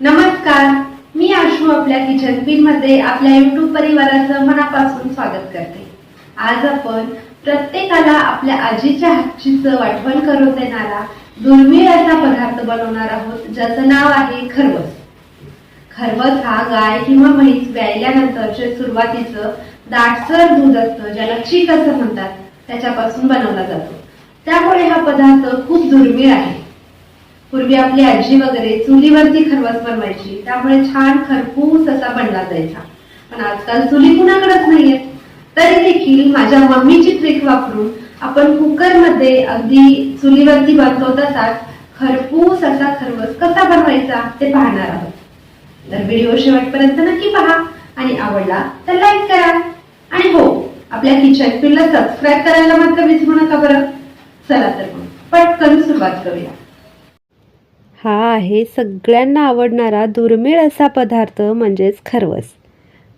नमस्कार मी आशू आपल्या kitchen queen मध्ये आपल्या युट्यूब परिवाराचं मनापासून स्वागत करते. आज आपण प्रत्येकाला आपल्या आजीच्या हातची चव आठवण करून देणारा दुर्मिळ असा पदार्थ बनवणार आहोत ज्याचं नाव आहे खरवस. खरवस हा गाय किंवा म्हैस व्यायल्यानंतरचे सुरुवातीचं दाटसर दूध असतं ज्याला चीक असं म्हणतात. त्याच्यापासून बनवला जातो. त्यामुळे हा पदार्थ खूप दुर्मिळ आहे. पूर्वी आपली आजी वगैरे चुलीवरती खरवस बनवायची. त्यामुळे छान खरपूस असा बनला जायचा. पण आजकाल चुली कुणाकडेच नाहीयेत. तरी देखील माझ्या मम्मीची ट्रिक वापरून आपण कुकरमध्ये अगदी चुलीवरती बनतो तसाच खरपूस असा खरवस कसा बनवायचा ते पाहणार आहोत. तर व्हिडिओ शेवटपर्यंत नक्की पहा. आणि आवडला तर लाईक करा. आणि हो आपल्या किचन पिनला सबस्क्राईब करायला मात्र विसरू नका बरं. चला तर मग पटकन सुरुवात करूया. हा आहे सगळ्यांना आवडणारा दुर्मिळ असा पदार्थ म्हणजेच खरवस.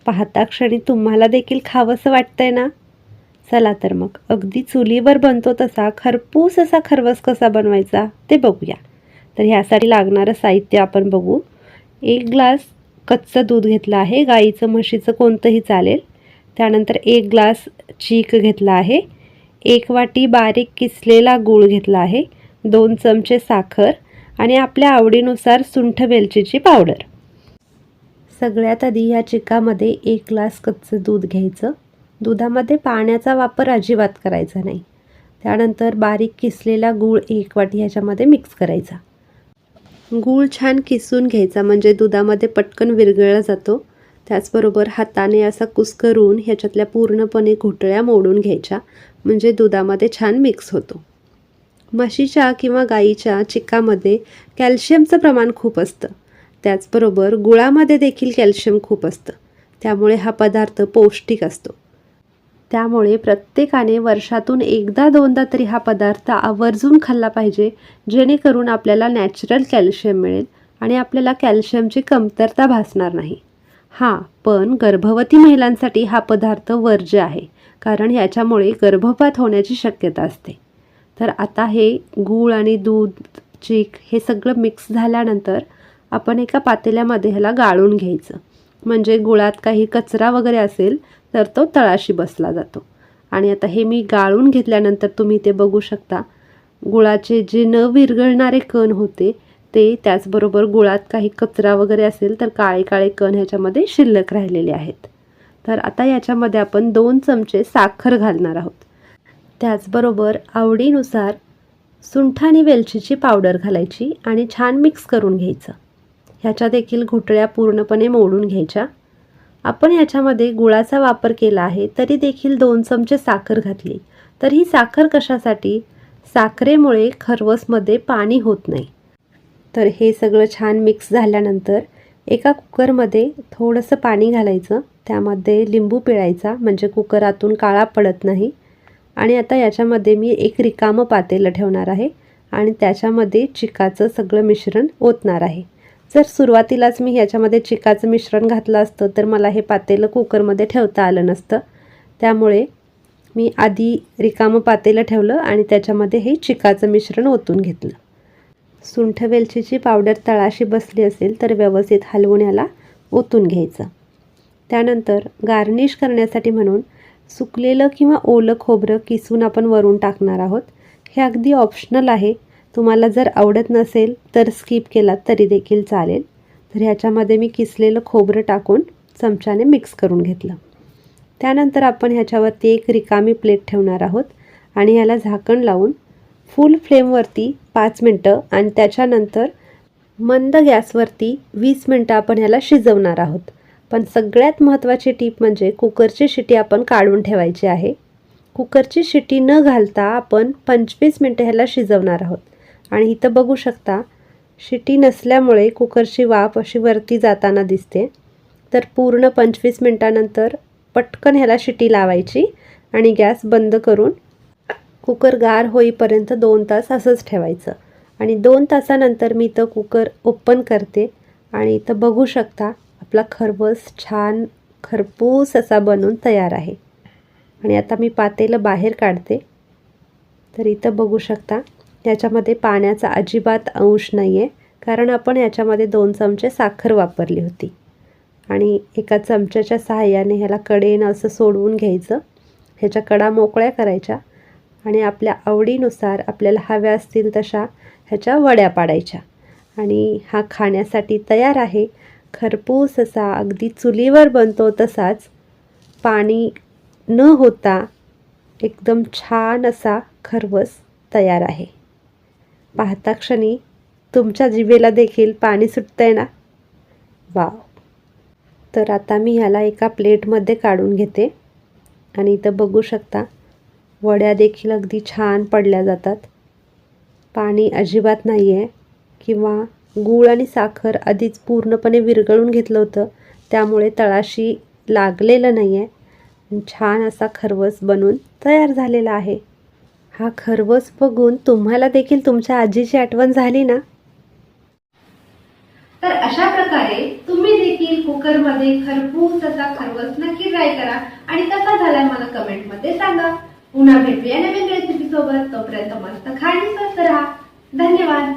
पाहता क्षणी तुम्हाला देखील खावंसं वाटतंय ना? चला तर मग अगदी चुलीवर बनतो तसा खरपूस असा खरवस कसा बनवायचा ते बघूया. तर ह्यासाठी लागणारं साहित्य आपण बघू. एक ग्लास कच्चं दूध घेतलं आहे गाईचं म्हशीचं कोणतंही चालेल. त्यानंतर एक ग्लास चीक घेतला आहे. एक वाटी बारीक किसलेला गूळ घेतला आहे. दोन चमचे साखर. आणि आपल्या आवडीनुसार सुंठ वेलचीची पावडर. सगळ्यात आधी या चिकामध्ये एक ग्लास कच्चं दूध घ्यायचं. दुधामध्ये पाण्याचा वापर अजिबात करायचा नाही. त्यानंतर बारीक किसलेला गूळ एक वाटी ह्याच्यामध्ये मिक्स करायचा. गूळ छान किसून घ्यायचा म्हणजे दुधामध्ये पटकन विरघळला जातो. त्याचबरोबर हाताने असा कुस्करून ह्याच्यातल्या पूर्णपणे घोटळ्या मोडून घ्यायच्या म्हणजे दुधामध्ये छान मिक्स होतो. म्हशीच्या किंवा गाईच्या चिकामध्ये कॅल्शियमचं प्रमाण खूप असतं. त्याचबरोबर गुळामध्ये देखील कॅल्शियम खूप असतं. त्यामुळे हा पदार्थ पौष्टिक असतो. त्यामुळे प्रत्येकाने वर्षातून एकदा दोनदा तरी हा पदार्थ आवर्जून खाल्ला पाहिजे जेणेकरून आपल्याला नॅचरल कॅल्शियम मिळेल आणि आपल्याला कॅल्शियमची कमतरता भासणार नाही. हां पण गर्भवती महिलांसाठी हा पदार्थ वर्ज्य आहे कारण याच्यामुळे गर्भपात होण्याची शक्यता असते. तर आता हे गूळ आणि दूध चीक हे सगळं मिक्स झाल्यानंतर आपण एका पातेल्यामध्ये ह्याला गाळून घ्यायचं. म्हणजे गुळात काही कचरा वगैरे असेल तर तो तळाशी बसला जातो. आणि आता हे मी गाळून घेतल्यानंतर तुम्ही ते बघू शकता. गुळाचे जे न विरघळणारे कण होते ते त्याचबरोबर गुळात काही कचरा वगैरे असेल तर काळे काळे कण ह्याच्यामध्ये शिल्लक राहिलेले आहेत. तर आता याच्यामध्ये आपण दोन चमचे साखर घालणार आहोत. त्याचबरोबर आवडीनुसार सुंठ आणि वेलचीची पावडर घालायची आणि छान मिक्स करून घ्यायचं. ह्याच्या देखील घुटळ्या पूर्णपणे मोडून घ्यायच्या. आपण ह्याच्यामध्ये गुळाचा वापर केला आहे तरी देखील दोन चमचे साखर घातली. तर ही साखर कशासाठी? साखरेमुळे खरवसमध्ये पाणी होत नाही. तर हे सगळं छान मिक्स झाल्यानंतर एका कुकरमध्ये थोडंसं पाणी घालायचं. त्यामध्ये लिंबू पिळायचा म्हणजे कुकर आतून काळा पडत नाही. आणि आता याच्यामध्ये मी एक रिकामं पातेलं ठेवणार आहे आणि त्याच्यामध्ये चिकाचं सगळं मिश्रण ओतणार आहे. जर सुरुवातीलाच मी ह्याच्यामध्ये चिकाचं मिश्रण घातलं असतं तर मला हे पातेलं कुकरमध्ये ठेवता आलं नसतं. त्यामुळे मी आधी रिकामं पातेलं ठेवलं आणि त्याच्यामध्ये हे चिकाचं मिश्रण ओतून घेतलं. सुंठ वेलचीची पावडर तळाशी बसली असेल तर व्यवस्थित हलवून याला ओतून घ्यायचं. त्यानंतर गार्निश करण्यासाठी म्हणून सुकलेलं किंवा ओलं खोबरं किसून आपण वरून टाकणार आहोत. हे अगदी ऑप्शनल आहे. तुम्हाला जर आवडत नसेल तर स्किप केलात तरी देखील चालेल. तर ह्याच्यामध्ये मी किसलेलं खोबरं टाकून चमच्याने मिक्स करून घेतलं. त्यानंतर आपण ह्याच्यावरती एक रिकामी प्लेट ठेवणार आहोत आणि ह्याला झाकण लावून फुल फ्लेमवरती पाच मिनटं आणि त्याच्यानंतर मंद गॅसवरती वीस मिनटं आपण ह्याला शिजवणार आहोत. पण सगळ्यात महत्त्वाची टीप म्हणजे कुकरची शिटी आपण काढून ठेवायची आहे. कुकरची शिटी न घालता आपण पंचवीस मिनटं ह्याला शिजवणार आहोत. आणि इथं बघू शकता शिटी नसल्यामुळे कुकरची वाफ अशी वरती जाताना दिसते. तर पूर्ण पंचवीस मिनटानंतर पटकन ह्याला शिटी लावायची आणि गॅस बंद करून कुकर गार होईपर्यंत दोन तास असंच ठेवायचं. आणि दोन तासानंतर मी इथं कुकर ओपन करते. आणि इथं बघू शकता आपला खरवस छान खरपूस असा बनून तयार आहे. आणि आता मी पातेलं बाहेर काढते. तर इथं बघू शकता याच्यामध्ये पाण्याचा अजिबात अंश नाही आहे कारण आपण याच्यामध्ये दोन चमचे साखर वापरली होती. आणि एका चमच्याच्या सहाय्याने ह्याला कडेनं असं सोडवून घ्यायचं. ह्याच्या कडा मोकळ्या करायच्या आणि आपल्या आवडीनुसार आपल्याला हव्या असतील तशा ह्याच्या वड्या पाडायच्या. आणि हा खाण्यासाठी तयार आहे. खरपूस असा अगदी चुलीवर बनतो तसाच पाणी न होता एकदम छान असा खरवस तयार आहे. पाहता क्षणी तुमच्या जिभेला देखील पाणी सुटतंय ना? वाव. तर आता मी ह्याला एका प्लेटमध्ये काढून घेते आणि इथं बघू शकता वड्या देखील अगदी छान पडल्या जातात. पाणी अजिबात नाही आहे किंवा गूळ आणि साखर आधीच पूर्णपणे विरघळून घेतलं होतं. त्यामुळे तळाशी लागलेलं नाही आहे छान असा खरवस बनून तयार झालेला आहे. हा खरवस बघून तुम्हाला देखील तुमच्या आजीची आठवण झाली ना? तर अशा प्रकारे तुम्ही देखील कुकरमध्ये खरपूस असा खरवस नक्की ट्राय करा आणि कसा झालाय मला कमेंटमध्ये सांगा. पुन्हा भेटूया नवीन रेसिपी सोबत. तोपर्यंत मस्त खाणी स्वस्त राहा धन्यवाद.